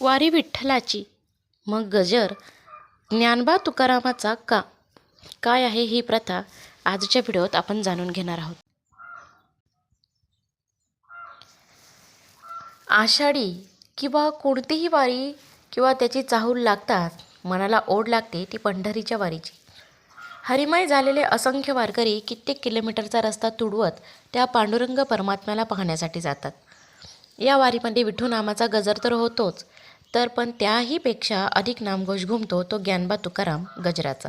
वारी विठ्ठलाची. मग गजर ज्ञानबा तुकारामाचा का? काय आहे ही प्रथा? आजच्या व्हिडिओत आपण जाणून घेणार आहोत. आषाढी किंवा कोणतीही वारी किंवा त्याची चाहूल लागताच मनाला ओढ लागते ती पंढरीच्या वारीची. हरिमय झालेले असंख्य वारकरी कित्येक किलोमीटरचा रस्ता तुडवत त्या पांडुरंग परमात्म्याला पाहण्यासाठी जातात. या वारीमध्ये विठू नामाचा गजर तर होतोच तर पण त्याहीपेक्षा अधिक नामघोष घुमतो तो ज्ञानबा तुकाराम गजराचा.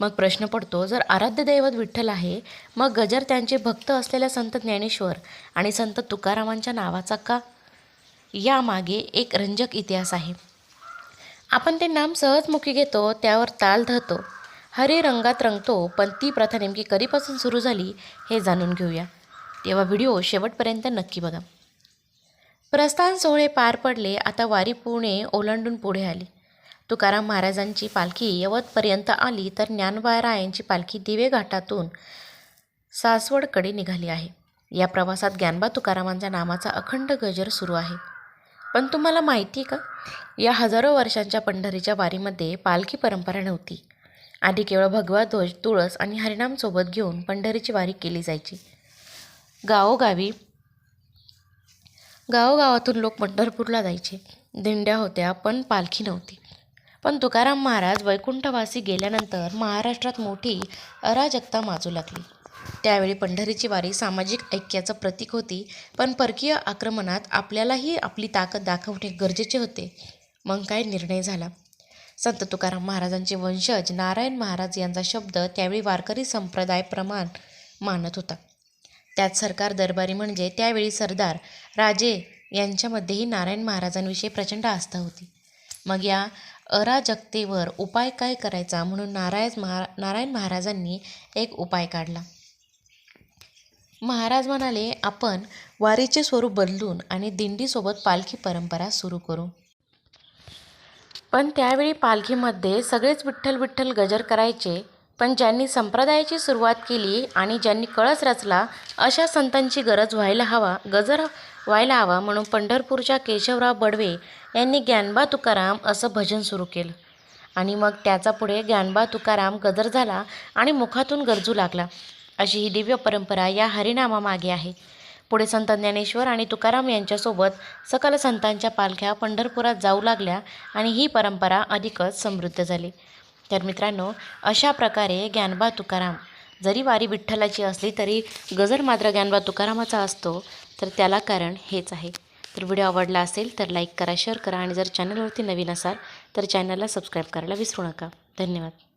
मग प्रश्न पडतो जर आराध्य दैवत विठ्ठल आहे मग गजर त्यांचे भक्त असलेल्या संत ज्ञानेश्वर आणि संत तुकारामांच्या नावाचा का? यामागे एक रंजक इतिहास आहे. आपण ते नाम सहजमुखी घेतो त्यावर ताल धरतो हरे रंगात रंगतो पण ती प्रथा नेमकी कधीपासून सुरू झाली हे जाणून घेऊया. तेव्हा व्हिडिओ शेवटपर्यंत नक्की बघा. प्रस्थान सोहळे पार पडले आता वारी पुणे ओलांडून पुढे आली. तुकाराम महाराजांची पालखी यवतपर्यंत आली तर ज्ञानबारायांची पालखी दिवे घाटातून सासवडकडे निघाली आहे. या प्रवासात ज्ञानबा तुकारामांच्या नामाचा अखंड गजर सुरू आहे. पण तुम्हाला माहिती का? या हजारो वर्षांच्या पंढरीच्या वारीमध्ये पालखी परंपरा नव्हती. आधी केवळ भगवा ध्वज तुळस आणि हरिणामसोबत घेऊन पंढरीची वारी केली जायची. गावोगावी गावोगावातून लोक पंढरपूरला जायचे. दिंड्या होत्या पण पालखी नव्हती. पण तुकाराम महाराज वैकुंठवासी गेल्यानंतर महाराष्ट्रात मोठी अराजकता माजू लागली. त्यावेळी पंढरीची वारी सामाजिक ऐक्याचं प्रतीक होती पण परकीय आक्रमणात आपल्यालाही आपली ताकद दाखवणे गरजेचे होते. मग काय निर्णय झाला? संत तुकाराम महाराजांचे वंशज नारायण महाराज यांचा शब्द त्यावेळी वारकरी संप्रदाय प्रमाण मानत होता. त्यात सरकार दरबारी म्हणजे त्यावेळी सरदार राजे यांच्यामध्येही नारायण महाराजांविषयी प्रचंड आस्था होती. मग या अराजकतेवर उपाय काय करायचा म्हणून नारायण महा नारायण महाराजांनी एक उपाय काढला. महाराज म्हणाले आपण वारीचे स्वरूप बदलून आणि दिंडीसोबत पालखी परंपरा सुरू करू. पण त्यावेळी पालखीमध्ये सगळेच विठ्ठल विठ्ठल गजर करायचे पण ज्यांनी संप्रदायाची सुरुवात केली आणि ज्यांनी कळस रचला अशा संतांची गरज व्हायला हवा गजर व्हायला हवा म्हणून पंढरपूरच्या केशवराव बडवे यांनी ज्ञानबा तुकाराम असं भजन सुरू केलं. आणि मग त्याचा पुढे ज्ञानबा तुकाराम गजर झाला आणि मुखातून गरजू लागला. अशी ही दिव्य परंपरा या हरिनामामागे आहे. पुढे संत ज्ञानेश्वर आणि तुकाराम यांच्यासोबत सकल संतांच्या पालख्या पंढरपुरात जाऊ लागल्या आणि ही परंपरा अधिकच समृद्ध झाली. तर मित्रांनो अशा प्रकारे ज्ञानबा तुकाराम जरी वारी विठ्ठलाची असली तरी गजर मात्र ज्ञानबा तुकारामाचा असतो तर त्याला कारण हेच आहे. तर व्हिडिओ आवडला असेल तर लाईक करा शेअर करा आणि जर चॅनलवरती नवीन असाल तर चॅनलला सबस्क्राईब करायला विसरू नका. धन्यवाद.